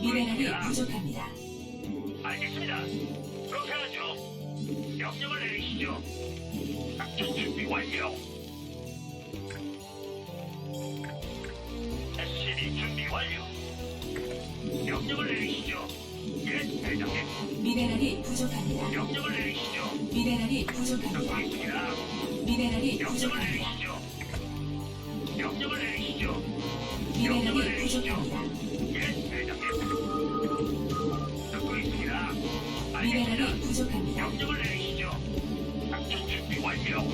미네랄이 부족합니다. 알겠습니다. 그렇게 하죠. 명령을 내리시죠. 작전 준비 완료. SCB 준비 완료. 명령을 내리시죠. 예, 대장님. 미네랄이 부족합니다. 명령을 내리시죠. 미네랄이 듣고 부족합니다. 있습니다. 미네랄이 명령을 부족합니다. 내리시죠. 명령을 내리시죠. 미네랄이 부족합니다. 미네랄이 부족합니다. 명령을 내리시죠. 작전 준비 완료.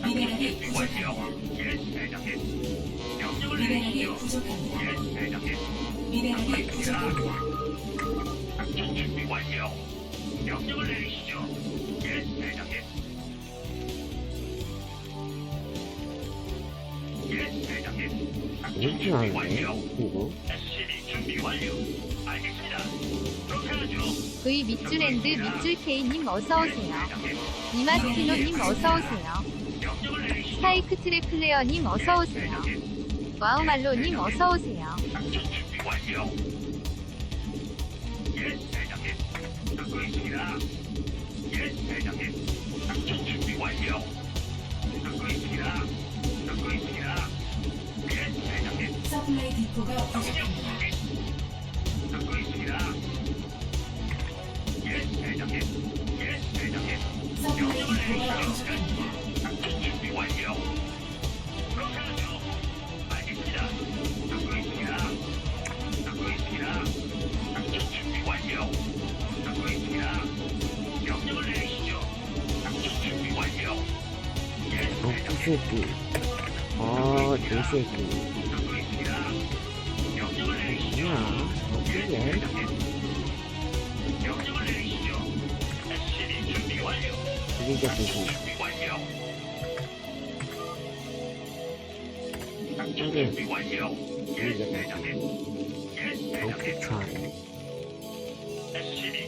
작전 미네랄이 준비 완료. 부족합니다. 예, 대장님. 명령을 미네랄이 내리시죠. 부족합니다. 예, 대장님. 미네랄이 부족합니다. 작전 준비 완료. 명령을 내리시죠. 예, 대장님. SCB 준비 완료. 알겠습니다. 그렇게. V 밑줄랜드 밑줄 K님 어서오세요. 이마스티노님 어서오세요. 스파이크 트랩 플레어님 어서오세요. 와우말로님 어서오세요. 예, 대장님. 작전 준비 완료. 듣고 있습니다. 듣고 있습니다. 서플라이 디포가 부족합니다. 듣고 있습니다. 예, 대장님. 예, 대장님. 서플라이 디포가. 알겠습니다. 듣고 있습니다. 듣고 있습니다. 작전 준비 완료. 듣고 있습니다. 명령을 내리시죠. 작전 준비 완료. 이 새끼. 어, 이 새끼. 듣고 있습니다. 명령을 이게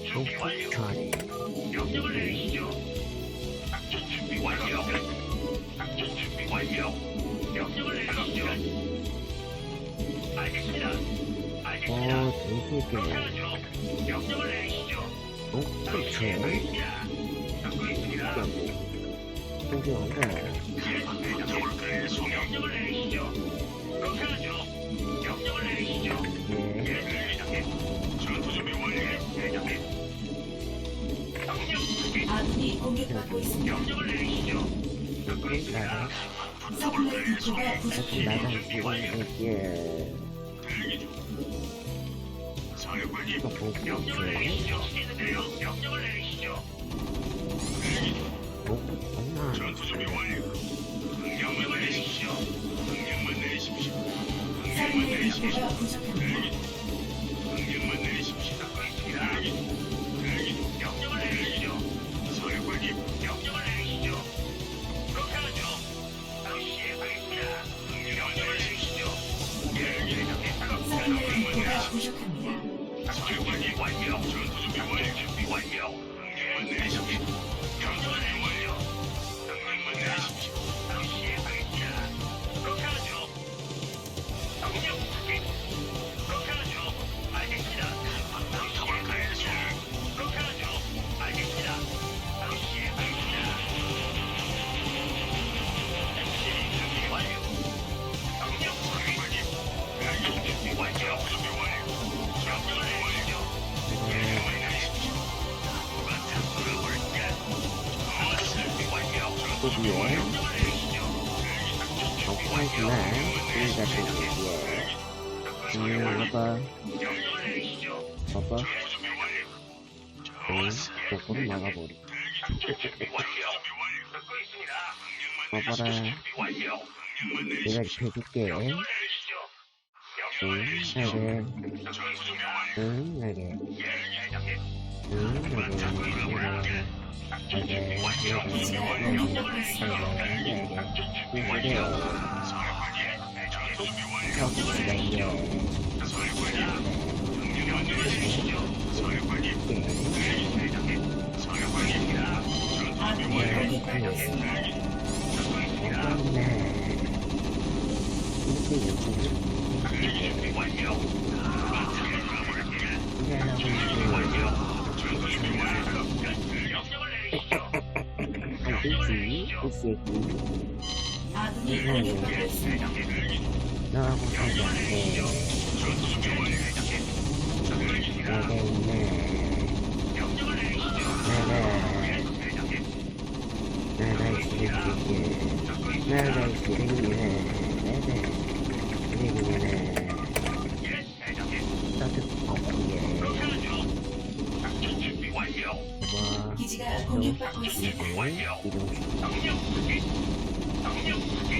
준비 완료. 명령을 내리시죠. 알겠습니다. 어, 이 있습니다. 신기한데. 명령을 내리시죠. 그렇게 하죠. 명령을 확인. 아군이 공격받고 있습니다. 서플라이 디포가. 나가 시고, 예. 사령관님. 이거 보고 명령을 있죠. 내리시죠. 시겠는데요. 명령을 내리시죠. 보고 있구나. 전투 준비 완료. 명령을 내리시죠. 명령만 내리십시오. 명령만 서플라이 내리십시오. 디포가 부족합니다. 명령만 내리십시오. 듣고 있습니다. 명령을 디포가 내리십시오. 부족합니다. 사령관님 완료. 준비 완료. 준비 완료. 명령만 내리십시오. 내리시죠. 덕분이구나. 우리가 드디어. 음. 준비 완료. 응. 봐봐라. 준비 완료. 내가 해줄게. 내리시죠. 나게. 있습니다. 고맙네. 이렇게 연습 알겠지? 이 새끼. 이거는 너하고 살지 않게. 내가 있네. 명령을 내리시죠. 내가, 내가 완료. 뭐, 기지가 공격받고 있습니다. 완료. 이동식. 명령 확인. 명령 확인.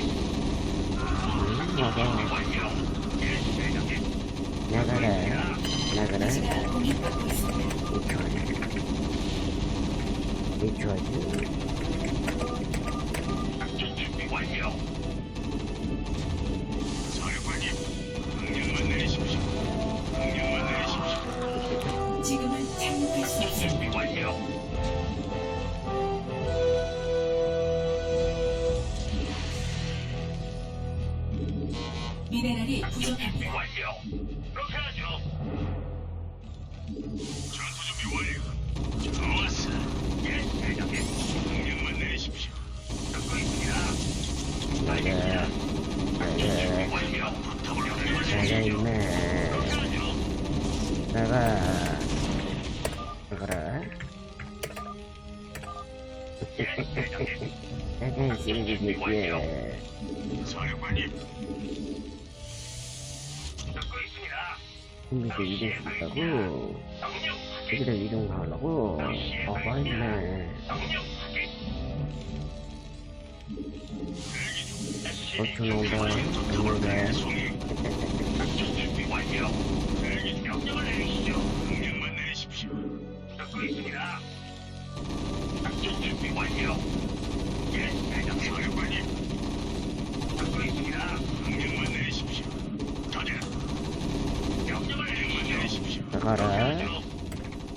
응, 나가. 완료. 예, 대장님. 나가라. 나가라. 기지가 공격받고 있습니다. 이초하지. 이초하지. 미네랄이 준비 부족합니다. 완료. 그렇게 하죠. 전투 준비 완료. 좋았어. 예, 대장님. 명령만 내리십시오. 듣고 있습니다. 완료. 붙어볼 나가 있네. 그렇게 하죠. 나가. 나가라. 나가 쓰레기지. 사령관님, 근데 이동식하고 명령 확인. 여기다 이동하려고 어가 있네. 명령 확인. 어촌 온다. 오는데. 작전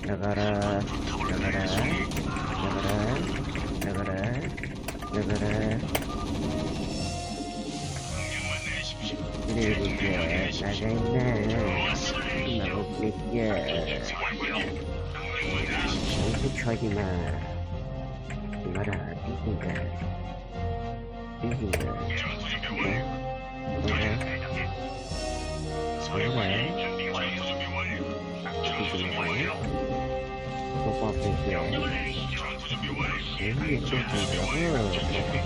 나가라. 나가라. 나가라. 나가라. 나가라. 명령만 내리십시오. 쓰레기지. 나가 있네. 좋았어. 나고 있게. 완료. 명령만 내리십시오. 어디 쳐지 마. 이거라. 삐진다. 삐진다. 전투 준비 완료. 뭐야? 삐져. 명 령을 내리시죠. 전투 준비 완료. 여기 또삐